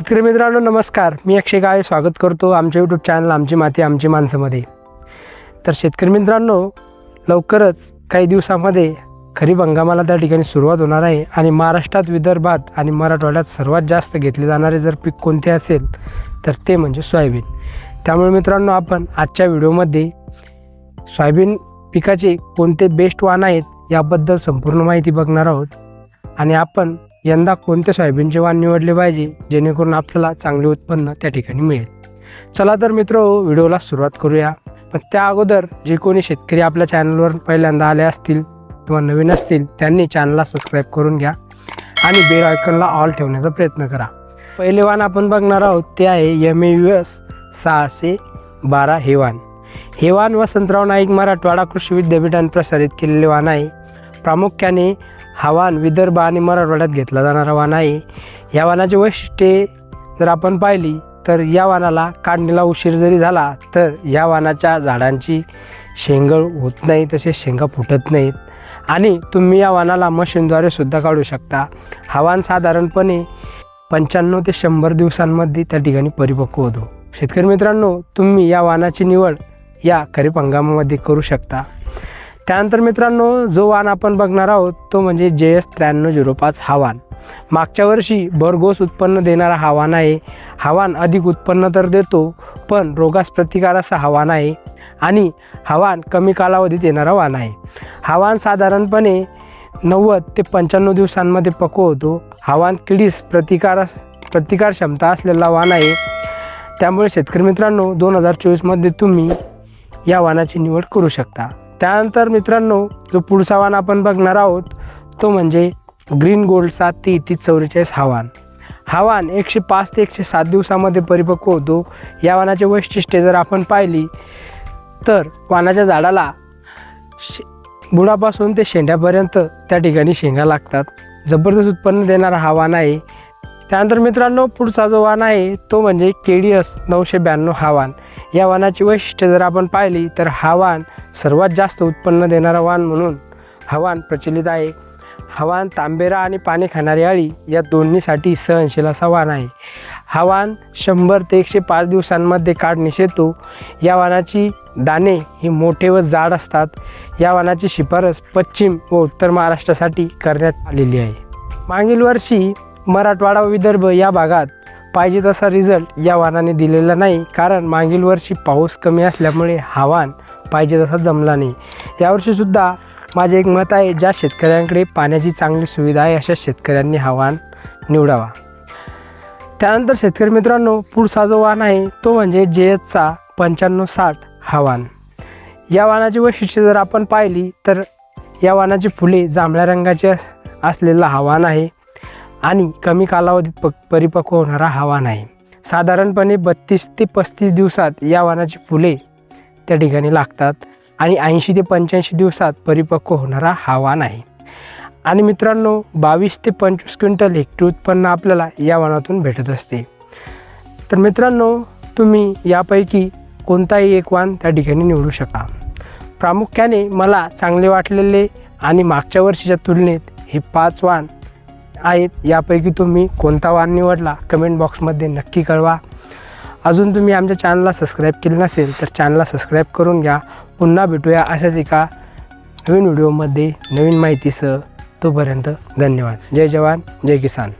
शेतकरी मित्रांनो नमस्कार. मी अक्षय काळे स्वागत करतो आमच्या यूट्यूब चॅनल आमची माती आमची माणसामध्ये. तर शेतकरी मित्रांनो लवकरच काही दिवसामध्ये खरीप हंगामाला त्या ठिकाणी सुरुवात होणार आहे आणि महाराष्ट्रात विदर्भात आणि मराठवाड्यात सर्वात जास्त घेतले जाणारे जर पीक कोणते असेल तर ते म्हणजे सोयाबीन. त्यामुळे मित्रांनो आपण आजच्या व्हिडिओमध्ये सोयाबीन पिकाचे कोणते बेस्ट वाण आहेत याबद्दल संपूर्ण माहिती बघणार आहोत. आणि आपण यंदा कोणते सोयाबीनचे वाण निवडले पाहिजे? जेणेकरून आपल्याला चांगले उत्पन्न त्या ठिकाणी मिळेल. चला तर मित्र व्हिडिओला सुरुवात करूया. पण त्या अगोदर जे कोणी शेतकरी आपल्या चॅनलवर पहिल्यांदा आले असतील किंवा नवीन असतील त्यांनी चॅनलला सबस्क्राईब करून घ्या आणि बेल आयकॉनला ऑल ठेवण्याचा प्रयत्न करा. पहिले वाण आपण बघणार आहोत ते आहे एम ए यू एस सहाशे बारा हे वाण. हे वाण वसंतराव नाईक मराठवाडा कृषी विद्यापीठाने प्रसारित केलेले वाण आहे. प्रामुख्याने हा वाण विदर्भ आणि मराठवाड्यात घेतला जाणारा वाण आहे. या वाणाची वैशिष्ट्ये जर आपण पाहिली तर या वाणाला काढणीला उशीर जरी झाला तर या वाणाच्या झाडांची शेंगळ होत नाही तसेच शेंगा फुटत नाहीत. आणि तुम्ही या वाणाला मशीनद्वारे सुद्धा काढू शकता. हा वाण साधारणपणे पंच्याण्णव ते शंभर दिवसांमध्ये त्या ठिकाणी परिपक्व होतो. शेतकरी मित्रांनो तुम्ही या वाणाची निवड या खरीप हंगामामध्ये करू शकता. त्यानंतर मित्रांनो जो वाण आपण बघणार आहोत तो म्हणजे जे एस त्र्याण्णव झिरो पाच हा वाण. मागच्या वर्षी भरघोस उत्पन्न देणारा हा वाण आहे. हा वाण अधिक उत्पन्न तर देतो पण रोगास प्रतिकार असा हा वाण आहे आणि हा वाण कमी कालावधीत येणारा वाण आहे. हा वाण साधारणपणे नव्वद ते पंच्याण्णव दिवसांमध्ये पक्व होतो. हा वाण किडीस प्रतिकार प्रतिकार क्षमता असलेला वाण आहे. त्यामुळे शेतकरी मित्रांनो दोन हजार चोवीसमध्ये तुम्ही या वाणाची निवड करू शकता. त्यानंतर मित्रांनो जो पुढचा वाण आपण बघणार आहोत तो म्हणजे ग्रीन गोल्डचा तेहतीस चौवेचाळीस हवान वाण. हा वाण एकशे पाच ते एकशे सात दिवसामध्ये परिपक्व होतो. या वाणाचे वैशिष्ट्ये जर आपण पाहिली तर वाणाच्या झाडाला शे बुडापासून ते शेंड्यापर्यंत त्या ठिकाणी शेंगा लागतात. जबरदस्त उत्पन्न देणारा हा वाण आहे. त्यानंतर मित्रांनो पुढचा जो वाण आहे तो म्हणजे के डी एस नऊशे ब्याण्णव हा वाण. या वाणाची वैशिष्ट्य जर आपण पाहिली तर हा वाण सर्वात जास्त उत्पन्न देणारा वाण म्हणून हा वाण प्रचलित आहे. हवान तांबेरा आणि पाणी खाणारी अळी या दोन्हीसाठी सहनशील असा वाण आहे. हा वाण शंभर ते एकशे पाच दिवसांमध्ये काढणीस येतो या वाणाची दाणे ही मोठे व जाड असतात. या वाणाची शिफारस पश्चिम व उत्तर महाराष्ट्रासाठी करण्यात आलेली आहे. मागील वर्षी मराठवाडा विदर्भ या भागात पाहिजे तसा रिझल्ट या वाहनाने दिलेला नाही. कारण मागील वर्षी पाऊस कमी असल्यामुळे हवान पाहिजे तसा जमला नाही. यावर्षीसुद्धा माझे एक मत आहे ज्या शेतकऱ्यांकडे पाण्याची चांगली सुविधा आहे अशा शेतकऱ्यांनी हवान निवडावा. त्यानंतर शेतकरी मित्रांनो पुढचा जो वाण आहे तो म्हणजे जे एचचा पंच्याण्णव साठ हा या वाहनाची वैशिष्ट्ये जर आपण पाहिली तर या वाहनाची फुले जांभळ्या रंगाचे असलेला हा आहे. आणि कमी कालावधीत प परिपक्व होणारा हा वाण आहे साधारणपणे बत्तीस ते पस्तीस दिवसात या वाणाची फुले त्या ठिकाणी लागतात आणि ऐंशी ते पंच्याऐंशी दिवसात परिपक्व होणारा हा वाण आहे आणि मित्रांनो बावीस ते पंचवीस क्विंटल हेक्टर उत्पन्न आपल्याला या वाणातून भेटत असते. तर मित्रांनो तुम्ही यापैकी कोणताही एक वाण त्या ठिकाणी निवडू शकता प्रामुख्याने मला चांगले वाटलेले आणि मागच्या वर्षीच्या तुलनेत हे पाच वाण आहेत यापैकी तुम्ही कोणता वाण निवडला कमेंट बॉक्समध्ये नक्की कळवा. अजून तुम्ही आमच्या चॅनलला सबस्क्राईब केले नसेल तर चॅनलला सबस्क्राईब करून घ्या. पुन्हा भेटूया अशाच एका नवीन व्हिडिओमध्ये नवीन माहितीसह. तोपर्यंत धन्यवाद. जय जवान जय किसान.